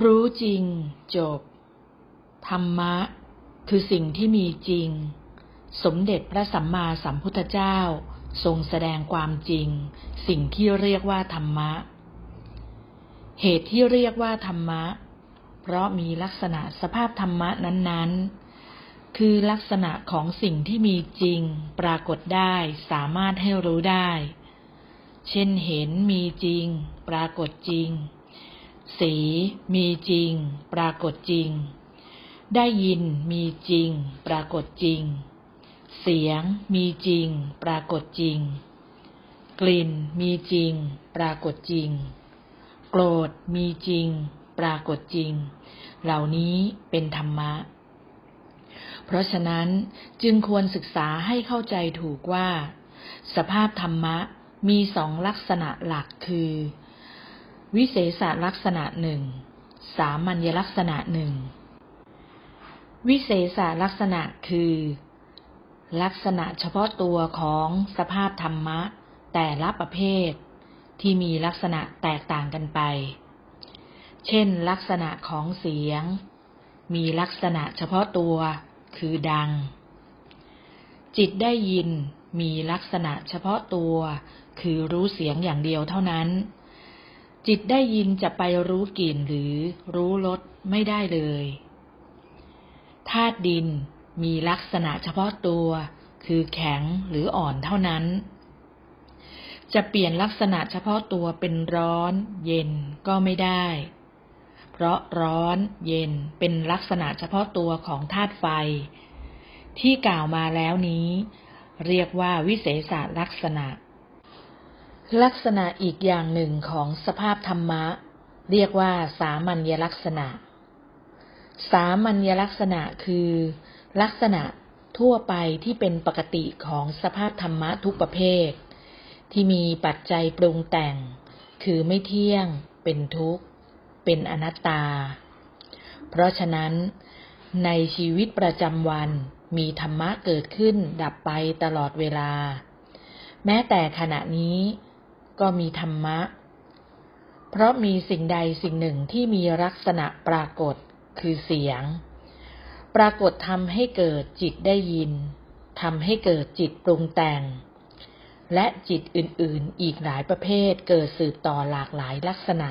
รู้จริง จบ ธรรมะ คือสิ่งที่มีจริง สมเด็จพระสัมมาสัมพุทธเจ้า ทรงแสดงความจริง สิ่งที่เรียกว่าธรรมะ เหตุที่เรียกว่าธรรมะ เพราะมีลักษณะสภาพธรรมะนั้น ๆ คือลักษณะของสิ่งที่มีจริง ปรากฏได้สามารถให้รู้ได้ เช่นเห็นมีจริง ปรากฏจริง สีมีจริง ปรากฏจริง ได้ยินมีจริง ปรากฏจริง เสียงมีจริง ปรากฏจริง กลิ่นมีจริง ปรากฏจริง โกรธมีจริง ปรากฏจริง เหล่านี้เป็นธรรมะ เพราะฉะนั้นจึงควรศึกษาให้เข้าใจถูกว่า สภาพธรรมะมีสองลักษณะหลักคือ วิเศษลักษณะหนึ่ง สามัญลักษณะหนึ่ง วิเศษลักษณะคือ ลักษณะเฉพาะตัวของสภาพธรรมะ แต่ละประเภท ที่มีลักษณะแตกต่างกันไป เช่น ลักษณะของเสียง มีลักษณะเฉพาะตัวคือดัง จิตได้ยินมีลักษณะเฉพาะตัว คือรู้เสียงอย่างเดียวเท่านั้น จิตได้ยินจะไปรู้กลิ่นหรือรู้รสไม่ได้เลยธาตุดินมีลักษณะเฉพาะตัว คือแข็งหรืออ่อนเท่านั้น จะเปลี่ยนลักษณะเฉพาะตัวเป็นร้อน เย็นก็ไม่ได้ เพราะร้อน เย็นเป็นลักษณะเฉพาะตัวของธาตุไฟ ที่กล่าวมาแล้วนี้ เรียกว่าวิเศษลักษณะ ลักษณะอีกอย่างหนึ่งของสภาพธรรมะ เรียกว่า สามัญลักษณะ สามัญลักษณะคือ ลักษณะทั่วไปที่เป็นปกติของสภาพธรรมะทุกประเภท ที่มีปัจจัยปรุงแต่ง คือไม่เที่ยง เป็นทุกข์ เป็นอนัตตา เพราะฉะนั้น ในชีวิตประจำวันมีธรรมะเกิดขึ้นดับไปตลอดเวลา แม้แต่ขณะนี้ ก็มีธรรมะ เพราะมีสิ่งใดสิ่งหนึ่งที่มีลักษณะปรากฏคือเสียง ปรากฏทำให้เกิดจิตได้ยินทำให้เกิดจิตปรุงแต่ง และจิตอื่น ๆ อีกหลายประเภทเกิดสืบต่อหลากหลายลักษณะ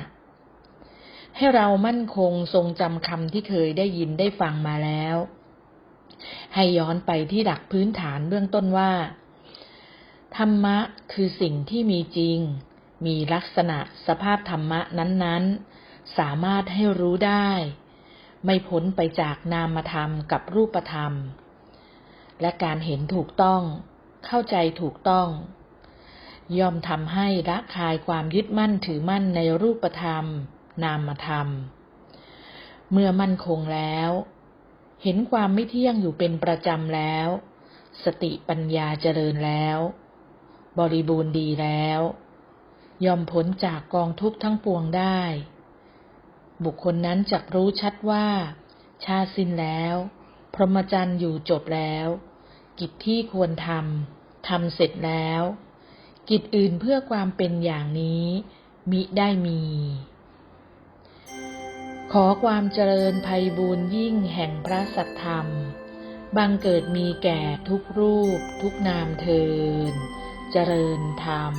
ให้เรามั่นคงทรงจำคำที่เคยได้ยินได้ฟังมาแล้ว ให้ย้อนไปที่หลักพื้นฐานเบื้องต้นว่า รรมะคือสิ่งที่มีจริง มีลักษณะสภาพธรรมะนั้นๆ สามารถให้รู้ได้ ไม่พ้นไปจากนามธรรมกับรูปธรรม และการเห็นถูกต้อง เข้าใจถูกต้อง ย่อมทำให้ละคายความยึดมั่นถือมั่นในรูปธรรม นามธรรม เมื่อมั่นคงแล้ว เห็นความไม่เที่ยงอยู่เป็นประจำแล้ว สติปัญญาเจริญแล้ว บริบูรณ์ดีแล้ว ยอมพ้นจากกองทุกข์ทั้งปวงได้ บุคคลนั้นจักรู้ชัดว่า ชาสิ้นแล้ว พรหมจรรย์อยู่จบแล้ว กิจที่ควรทำทำเสร็จแล้ว กิจอื่นเพื่อความเป็นอย่างนี้มิได้มี ขอความเจริญภัยบูญยิ่งแห่งพระสัทธรรมบังเกิดมีแก่ทุกรูปทุกนามเทิน เจริญธรรม